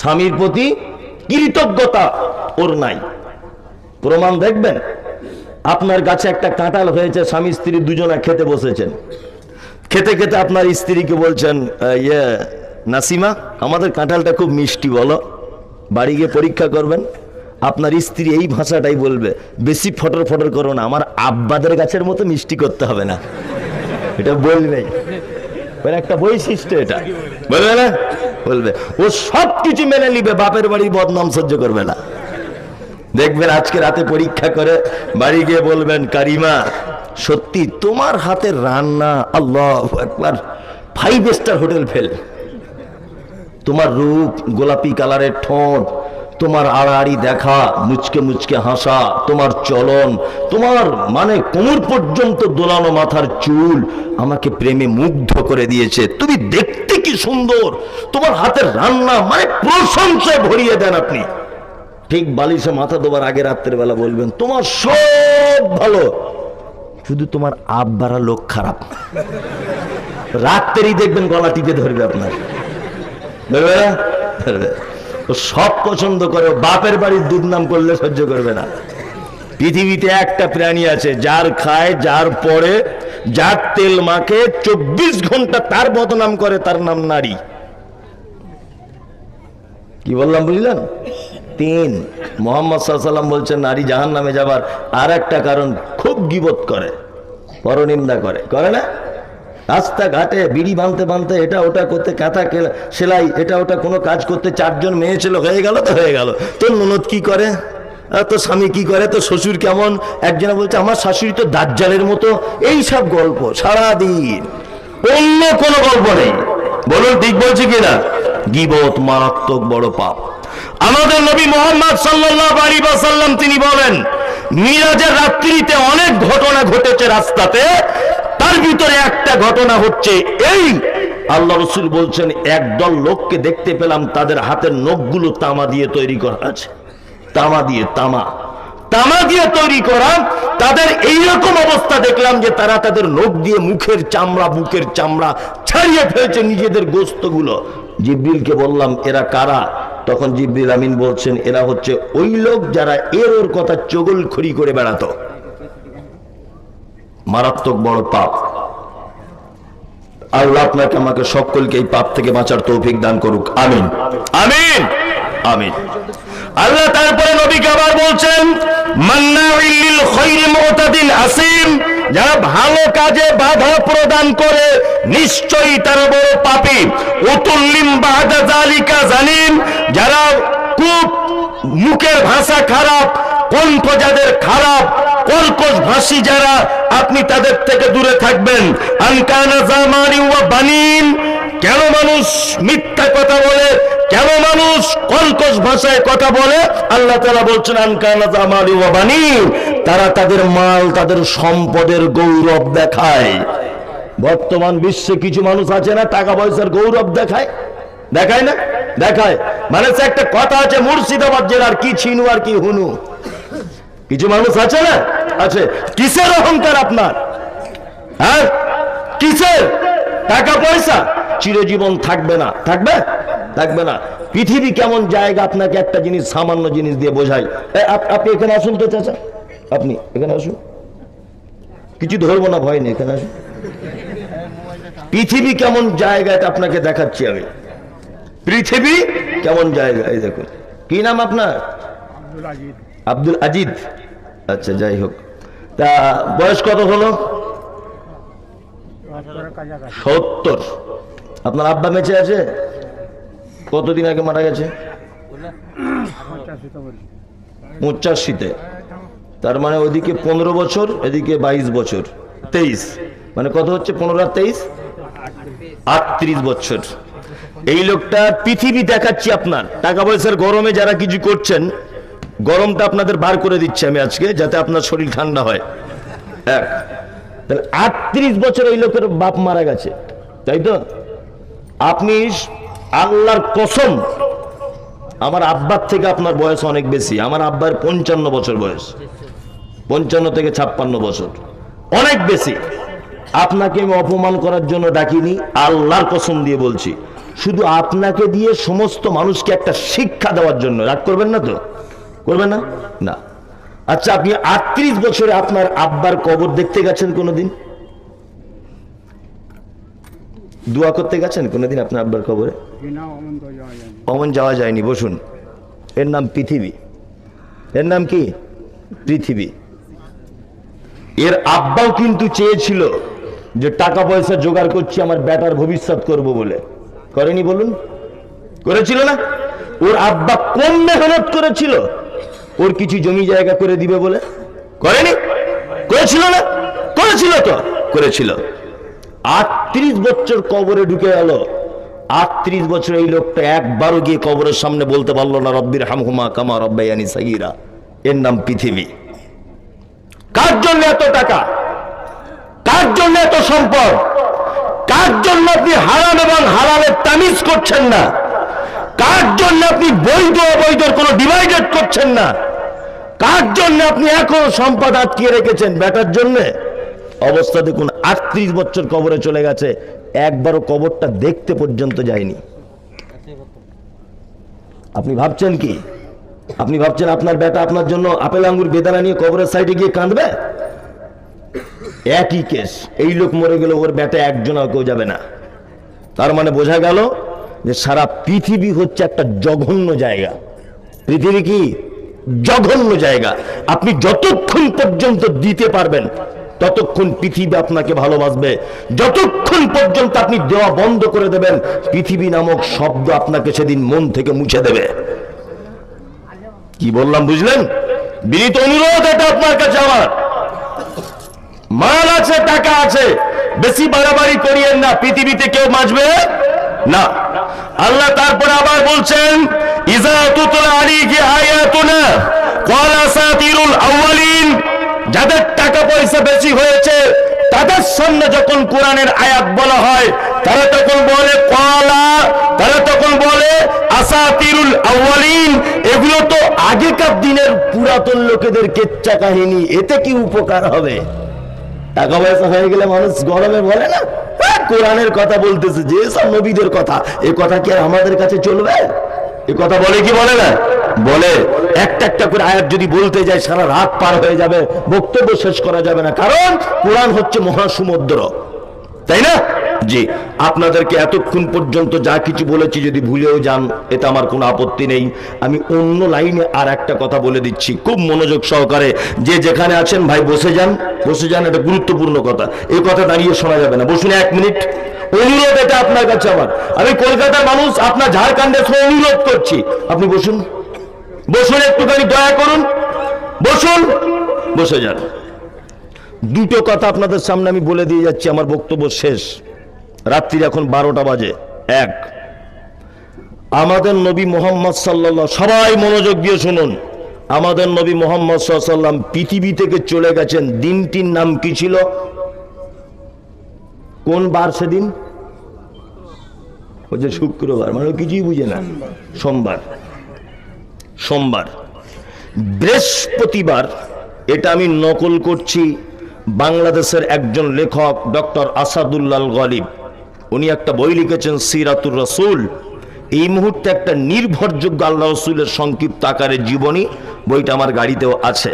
স্বামীর প্রতি কৃতজ্ঞতা ওর নাই। প্রমাণ দেখবেন? আপনার কাছে একটা কাঁঠাল হয়েছে, স্বামী স্ত্রী দুজনে খেতে বসেছেন। খেতে খেতে আপনার স্ত্রীকে বলছেন ইয়ে নাসিমা, আমাদের কাঁঠালটা খুব মিষ্টি বলো। বাড়ি গিয়ে পরীক্ষা করবেন। আপনার স্ত্রী এই ভাষাটাই বলবে, বেশি ফটর ফটর করো না, আমার আব্বাদের গাছের মতো মিষ্টি করতে হবে না। এটা বলবেই একটা বৈশিষ্ট্য এটা। বলবে না? বলবে। ও সব কিছু মেনে নিবে, বাপের বাড়ির বদনাম সহ্য করবে না। দেখবেন আজকে রাতে পরীক্ষা করে বাড়ি গিয়ে বলবেন, কারিমা, সত্যি তোমার হাতের রান্না, আল্লাহ একবার ফাইভ স্টার হোটেল ফেল। তোমার রূপ গোলাপি কালারের ঠোঁট তোমার আড়াআড়ি দেখা, মুচকে মুচকে হাসা, তোমার চলন, তোমার মানে কোমর পর্যন্ত দোলানো মাথার চুল আমাকে প্রেমে মুগ্ধ করে দিয়েছে। তুমি দেখতে কি সুন্দর? তোমার হাতের রান্না মানে প্রশংসায় ভরিয়ে দেন আপনি। ঠিক বালিশে মাথা দেবার আগে রাত্রের বেলা বলবেন, তোমার সব ভালো, শুধু তোমার আব্বারা লোক খারাপ। রাত্রেই দেখবেন গলা টিপে ধরবে আপনার। ধরবে। ও সব পছন্দ করে, বাপের বাড়ির দুধ নাম করলে সহ্য করবে না। পৃথিবীতে একটা প্রাণী আছে, যার খায়, যার পরে যার তেল মাখে, চব্বিশ ঘণ্টা তার বদনাম করে, তার নাম নারী। কি বললাম, বুঝলেন? তিন, মোহাম্মদ সাল্লাম বলছেন, নারী জাহান নামে যাবার আর একটা কারণ খুব গিবত করে, পরনিন্দা করে। করে না? রাস্তাঘাটে বিড়ি বাঁধতে বাঁধতে এটা ওটা করতে কাঁথা সেলাই, এটা ওটা কোনো কাজ করতে চারজন মেয়ে ছিল, হয়ে গেল তো হয়ে গেল। তোর ননদ কি করে? তোর স্বামী কি করে? তোর শ্বশুর কেমন? একজনে বলছে, আমার শাশুড়ি তো দাজ্জালের মতো। এই সব গল্প সারাদিন। অন্য কোনো গল্প নেই। বলুন, ঠিক বলছি কিনা? গিবত মারাত্মক বড় পাপ। আমাদের নবী মোহাম্মদ সাল্লাল্লাহু আলাইহি ওয়াসাল্লাম তিনি বলেন, মিরাজের রাত্রিতে অনেক ঘটনা ঘটেছে রাস্তাতে ভিতরে একটা ঘটনা হচ্ছে, এই আল্লাহ রসুল বলছেন, একদল লোককে দেখতে পেলাম, তাদের হাতের নখগুলো তামা দিয়ে তৈরি করা আছে। তামা দিয়ে, তামা। তামা দিয়ে তৈরি করা, তাদের এইরকম অবস্থা দেখলাম যে তারা তাদের নখ দিয়ে মুখের চামড়া, বুকের চামড়া ছাড়িয়ে ফেলছে নিজেদের গোস্তগুলো। জিব্রিলকে বললাম, এরা কারা? তখন জিব্রিল আমিন বলছেন, এরা হচ্ছে ওই লোক যারা এর ওর কথা চগল খড়ি করে বেড়াতো। মারাত্মক বড় পাপ। আল্লাহ আপনাকে আমাকে সকলকে এই পাপ থেকে বাঁচার তৌফিক দান করুক। আমিন। আমিন। আমিন। আল্লাহ তারপরে নবীকে আবার বলছেন আসিম। যারা ভালো কাজে বাধা প্রদান করে নিশ্চয়ই তারা বড় পাপী। উতুল্লিম বাদা জালিকা জালিম। যারা খুব মুখের ভাষা খারাপ কণ্ঠ যাদের খারাপ কর্কশ ভাষী যারা আপনি তাদের থেকে দূরে থাকবেন? আনকানা জামারি ওয়া বানিন। কেন মানুষ মিথ্যা কথা বলে? কেন মানুষ কর্কশ ভাষায় কথা বলে? আল্লাহ তাআলা বলছেন, আনকানা জামারি ওয়া বানিন। তারা তাদের মাল, তাদের সম্পদের গৌরব দেখায়। বর্তমান বিশ্বে কিছু মানুষ আছে না, টাকা পয়সার গৌরব দেখায়? দেখায় না? দেখায়। মানে একটা কথা আছে, মুর্শিদাবাদ জেলার কি ছিনু আর কি হুনু? কিছু মানুষ আছে না? আছে। কিসের অহংকার আপনার? হ্যাঁ? কিসের? টাকা পয়সা? চিরজীবন থাকবে না। থাকবে? থাকবে না। পৃথিবী কেমন জায়গা আপনাকে একটা জিনিস সামান্য জিনিস দিয়ে বোঝাই আপনি এখানে আসুন তো চাচা। আপনি এখানে আসুন। কিছু ধরবো না ভয় নেই এখানে আসুন। পৃথিবী কেমন জায়গা এটা আপনাকে দেখাচ্ছি আমি। পৃথিবী কেমন জায়গা এই দেখুন। কি নাম আপনার? আব্দুল আজিদ আচ্ছা যাই হোক। তা বয়স কত হলো? সত্তর। আপনার আব্বা বেঁচে আছে? কতদিন আগে মারা গেছে? পঁচাশিতে। তার মানে ওইদিকে পনেরো বছর, এদিকে বাইশ বছর। তেইশ। মানে কত হচ্ছে পনেরো আর তেইশ? আটত্রিশ বছর। এই লোকটা পৃথিবী দেখাচ্ছি আপনার। টাকা পয়সার গরমে যারা কিছু করছেন গরমটা আপনাদের বার করে দিচ্ছি আমি আজকে, যাতে আপনার শরীর ঠান্ডা হয়। এক। তাহলে আটত্রিশ বছর এই লোকের বাপ মারা গেছে, তাই তো? আপনি আল্লাহর কসম, আমার আব্বার থেকে আপনার বয়স অনেক বেশি, আমার আব্বার পঞ্চান্ন বছর বয়স, পঞ্চান্ন থেকে ছাপ্পান্ন বছর, অনেক বেশি। আপনাকে আমি অপমান করার জন্য ডাকিনি, আল্লাহর কসম দিয়ে বলছি। শুধু আপনাকে দিয়ে সমস্ত মানুষকে একটা শিক্ষা দেওয়ার জন্য, রাগ করবেন না তো? করবেন না? না। আচ্ছা আপনি আটত্রিশ বছরে আপনার আব্বার কবর দেখতে গেছেন কোনোদিন? দোয়া করতে গেছেন কোনোদিন আপনার আব্বার কবরে? অমন যাওয়া যায়নি, বসুন। এর নাম পৃথিবী। এর নাম কি? পৃথিবী। এর আব্বাও কিন্তু চেয়েছিল যে টাকা পয়সা জোগাড় করছি, আমার বেটার ভবিষ্যৎ করব বলে। করেনি বলুন? করেছিল না? ওর আব্বা কম মেহনত করেছিল? ওর কিছু জমি জায়গা করে দিবে বলে? করেনি? করেছিল না? করেছিল তো? করেছিল। আটত্রিশ বছর কবরে ঢুকে গেল। আটত্রিশ বছর এই লোকটা একবারও গিয়ে কবরের সামনে বলতে পারল না, রব্বির হামহুমা কামা রব্বাইয়ানি সাগিরা। এর নাম পৃথিবী। কার জন্য এত টাকা? কার জন্য এত সম্পদ? কার জন্য আপনি হারাম এবং হালালের তামিজ করছেন না? কার জন্য আপনি বৈধ অবৈধ কোনো ডিভাইডেড করছেন না? কার জন্য আপনি এখনও সম্পদ আটকিয়ে রেখেছেন? বেটার জন্য? অবস্থা দেখুন, আটত্রিশ বছর কবরে চলে গেছে, একবারও কবরটা দেখতে পর্যন্ত যায়নি। আপনি ভাবছেন কি? আপনি ভাবছেন আপনার বেটা আপনার জন্য আপেল আঙ্গুর বেদানা নিয়ে কবরের সাইডে গিয়ে কাঁদবে? একই কেস এই লোক মরে গেলে ওর বেটা একজন কেউ যাবে না। তার মানে বোঝা গেল যে সারা পৃথিবী হচ্ছে একটা জঘন্য জায়গা। পৃথিবী কি? জঘন্য জায়গা। আপনি যতক্ষণ পর্যন্ত দিতে পারবেন, ততক্ষণ পৃথিবী আপনাকে ভালোবাসবে। যতক্ষণ পর্যন্ত আপনি দেওয়া বন্ধ করে দেবেন, পৃথিবী নামক শব্দ আপনাকে সেদিন মন থেকে মুছে দেবে। কি বললাম, বুঝলেন? বিনীত অনুরোধ এটা আপনার কাছে আমার। মাল আছে, টাকা আছে, বেশি বাড়াবাড়ি করিয়েন না, পৃথিবীতে কেউ বাঁচবে? না। আল্লাহ তারপরে আবার বলছেন ইজা তুতলা আউয়ালিন যাদের টাকা পয়সা বেশি হয়েছে, তাদের সামনে যখন কোরআনের আয়াত বলা হয়, তারা তখন বলে কলা তারা তখন বলে, আসাতিরুল আউয়ালিন এগুলো তো আগেকার দিনের পুরাতন লোকেদের কেচ্চা কাহিনী, এতে কি উপকার হবে? টাকা পয়সা হয়ে গেলে মানুষ গরমে বলে না? হ্যাঁ, কোরআনের কথা বলতেছে যে সব নবীদের কথা। এ কথা কি আর আমাদের কাছে চলবে? এ কথা বলে কি বলে না? বলে একটা একটা করে আয়াত যদি বলতে যায় সারা রাত পার হয়ে যাবে বক্তব্য শেষ করা যাবে না। কারণ কোরআন হচ্ছে মহাসমুদ্র। তাই না? জি আপনাদেরকে এতক্ষণ পর্যন্ত যা কিছু বলেছি, যদি ভুলেও যান এটা আমার কোনো আপত্তি নেই। আমি অন্য লাইনে আর একটা কথা বলে দিচ্ছি। খুব মনোযোগ সহকারে যে যেখানে আছেন, ভাই, বসে যান। বসে যান, এটা গুরুত্বপূর্ণ কথা। এই কথা দাঁড়িয়ে শোনা যাবে না। বসুন এক মিনিট। অনুরোধ এটা আপনার কাছে আমার। আমি কলকাতার মানুষ, আপনার ঝাড়খণ্ডের সঙ্গে অনুরোধ করছি। আপনি বসুন। বসুন একটুখানি, দয়া করুন। বসুন। বসে যান। দুটো কথা আপনাদের সামনে আমি বলে দিয়ে যাচ্ছি। আমার বক্তব্য শেষ। রাত্রির এখন বারোটা বাজে, এক। আমাদের নবী মোহাম্মদ সাল্লাহ সবাই মনোযোগ দিয়ে শুনুন। আমাদের নবী মোহাম্মদ সাল্লাম পৃথিবী থেকে চলে গেছেন। দিনটির নাম কি ছিল? কোন বার সেদিন? হচ্ছে শুক্রবার মানে কিছুই বুঝে না। সোমবার। সোমবার। বৃহস্পতিবার, এটা আমি নকল করছি বাংলাদেশের একজন লেখক, ডক্টর আসাদুল্লাল গলিব। উনি একটা বই লিখেছেন, সিরাতুর রসুল। এই মুহূর্তে একটা নির্ভরযোগ্য আল্লাহ রসুলের সংক্ষিপ্ত আকারের জীবনী বইটা আমার গাড়িতেও আছে।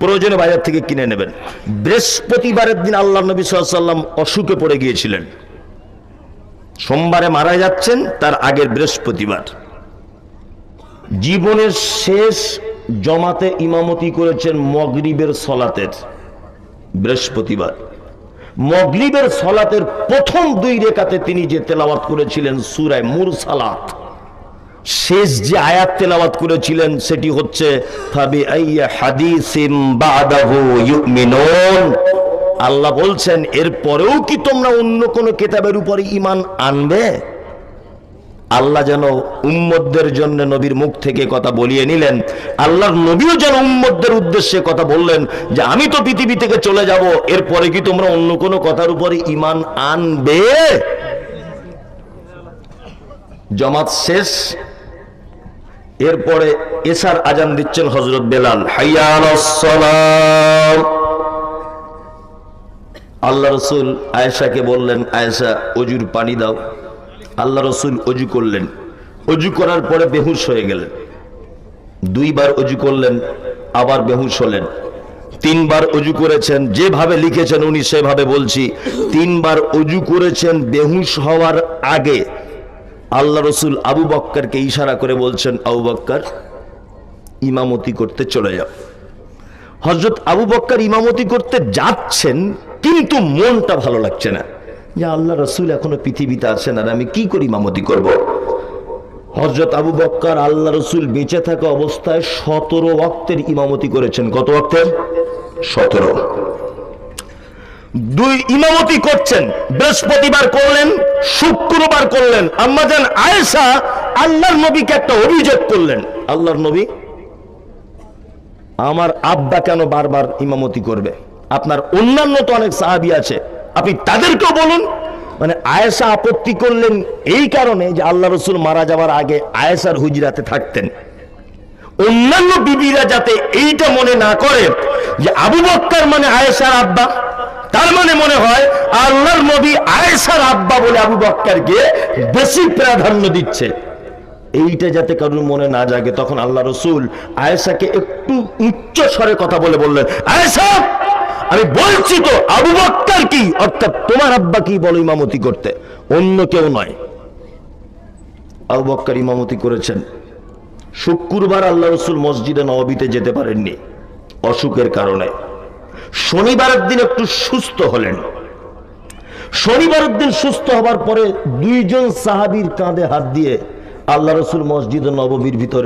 প্রয়োজনে বাজার থেকে কিনে নেবেন। বৃহস্পতিবারের দিন আল্লাহ নবী সাল্লাম অসুখে পড়ে গিয়েছিলেন। সোমবারে মারা যাচ্ছেন, তার আগের বৃহস্পতিবার। জীবনের শেষ জমাতে ইমামতি করেছেন মগরিবের সলাতের বৃহস্পতিবার। মগরিবের সলাতের প্রথম দুই রেখাতে তিনি যে তেলাওয়াত করেছিলেন সুরায় মুরসালাত, শেষ যে আয়াত তেলাওয়াত করেছিলেন সেটি হচ্ছে আল্লাহ বলছেন, এরপরেও কি তোমরা অন্য কোন কেতাবের উপরে ইমান আনবে? আল্লাহ যেন উম্মদদের জন্য নবীর মুখ থেকে কথা বলিয়ে নিলেন। আল্লাহর নবীও যেন উম্মদদের উদ্দেশ্যে কথা বললেন যে, আমি তো পৃথিবী থেকে চলে যাব, এরপরে কি তোমরা অন্য কোনো কথার উপরে ঈমান আনবে? জমাত শেষ। এরপরে এসার আজান দিচ্ছেন হজরত বেলাল। হাইয়াল আল্লাহ রসুল আয়েশাকে বললেন, আয়েশা, অজুর পানি দাও। আল্লাহ রসুল অজু করলেন। অজু করার পরে বেহুশ হয়ে গেলেন। দুইবার অজু করলেন, আবার বেহুশ হলেন। তিনবার অজু করেছেন, যেভাবে লিখেছেন উনি সেভাবে বলছি। তিনবার অজু করেছেন, বেহুশ হওয়ার আগে আল্লাহ রসুল আবু বক্করকে ইশারা করে বলছেন, আবু বক্কর, ইমামতি করতে চলে যাও। হজরত আবু বক্কর ইমামতি করতে যাচ্ছেন, কিন্তু মনটা ভালো লাগছে না। যে আল্লাহ রসুল এখনও পৃথিবীতে আছেন আর আমি কি করে মামতি করব। হজরত আবু বক্কর আল্লাহ রসুল বেঁচে থাকা অবস্থায় সতেরো ওয়াক্তের ইমামতি করেছেন। কত ওয়াক্তের সতেরো। দুই ইমামতি করছেন। বৃহস্পতিবার করলেন, শুক্রবার করলেন। আম্মাজান আয়েশা আল্লাহর নবীকে একটা অভিযোগ করলেন। আল্লাহর নবী, আমার আব্বা কেন বারবার ইমামতি করবে? আপনার অন্যান্য তো অনেক সাহাবি আছে। আপনি তাদেরকেও বলুন। মানে আয়েশা আপত্তি করলেন এই কারণে যে আল্লাহ রসুল মারা যাওয়ার আগে আয়েশার হুজরাতে থাকতেন। অন্যান্য বিবিরা যাতে এইটা মনে না করে যে আবু বক্কর মানে আয়েশার আব্বা, তার মানে মনে হয় আল্লাহর নবী আয়েশার আব্বা বলে আবু বক্করকে বেশি প্রাধান্য দিচ্ছে। এইটা যাতে কারোর মনে না জাগে, তখন আল্লাহ রসুল আয়েশাকে একটু উচ্চ স্বরে কথা বলে বললেন, আয়েশা আমি বলছি তো, আবু বক্কর কি? অর্থাৎ তোমার আব্বা কি বলো ইমামতি করতে? অন্য কেউ নয়। আবু বক্কর ইমামতি করেছেন। শুক্রবার আল্লাহ রসুল মসজিদে নবীতে যেতে পারেননি, অসুখের কারণে। শনিবারের দিন একটু সুস্থ হলেন। শনিবারের দিন সুস্থ হবার পরে দুইজন সাহাবীর কাঁধে হাত দিয়ে আল্লাহ রসুল মসজিদ নববীর ভিতরে